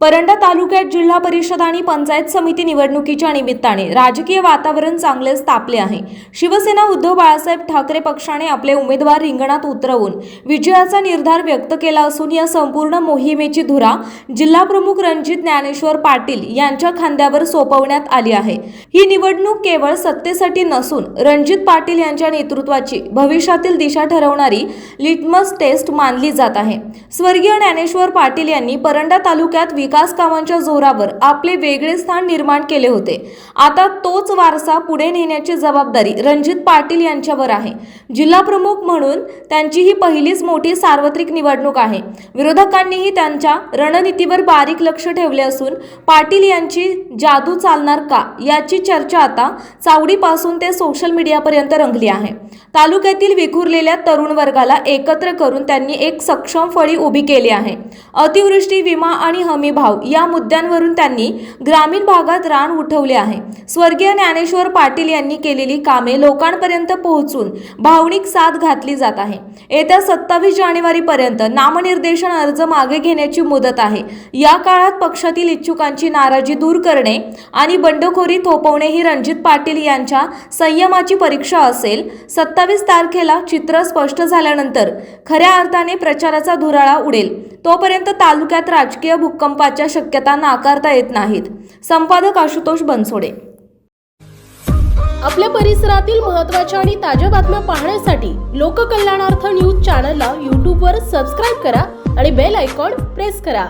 परंडा तालुक्यात जिल्हा परिषद आणि पंचायत समिती निवडणुकीच्या निमित्ताने राजकीय वातावरण चांगलेच तापले आहे. शिवसेना उद्धव बाळासाहेब ठाकरे पक्षाने आपले उमेदवार रिंगणात उतरवून विजयाचा निर्धार व्यक्त केला असून या संपूर्ण मोहिमेची धुरा जिल्हाप्रमुख रणजित ज्ञानेश्वर पाटील यांच्या खांद्यावर सोपवण्यात आली आहे. ही निवडणूक केवळ सत्तेसाठी नसून रणजित पाटील यांच्या नेतृत्वाची भविष्यातील दिशा ठरवणारी लिटमस टेस्ट मानली जात आहे. स्वर्गीय ज्ञानेश्वर पाटील यांनी परंडा तालुक्यात विकास कामांच्या जोरावर आपले वेगळे स्थान निर्माण केले होते. आता तोच वारसा पुढे नेण्याची जबाबदारी रणजित पाटील यांच्यावर आहे. जिल्हा प्रमुख म्हणून त्यांची ही पहिलीच मोठी सार्वत्रिक निवडणूक आहे. विरोधकांनीही त्यांच्या रणनीतीवर बारीक लक्ष ठेवले असून पाटील यांची जादू चालणार का याची चर्चा आता चावडीपासून ते सोशल मीडियापर्यंत रंगली आहे. तालुक्यातील विखुरलेल्या तरुण वर्गाला एकत्र करून त्यांनी एक सक्षम फळी उभी केली आहे. अतिवृष्टी विमा आणि हमी भाव या मुद्द्यांवरून त्यांनी ग्रामीण भागात रान उठवले आहे. स्वर्गीय ज्ञानेश्वर पाटील यांनी केलेली कामे लोकांपर्यंत पोहोचून भावनिक साथ घातली जात आहे. येत्या सत्तावीस जानेवारीपर्यंत नामनिर्देशन अर्ज मागे घेण्याची मुदत आहे. या काळात पक्षातील इच्छुकांची नाराजी दूर करणे आणि बंडखोरी थोपवणे ही रणजित पाटील यांच्या संयमाची परीक्षा असेल. सत्तावीस तारखेला चित्र स्पष्ट झाल्यानंतर खऱ्या अर्थाने प्रचाराचा धुराळा उडेल. तोपर्यंत तालुक्यात राजकीय भूकंपाच्या शक्यता नाकारता येत नाहीत. संपादक आशुतोष बनसोडे. आपल्या परिसरातील महत्त्वाच्या आणि ताज्या बातम्या पाहण्यासाठी लोककल्याणार्थ न्यूज चॅनलला यूट्यूबवर सबस्क्राईब करा आणि बेल आयकॉन प्रेस करा.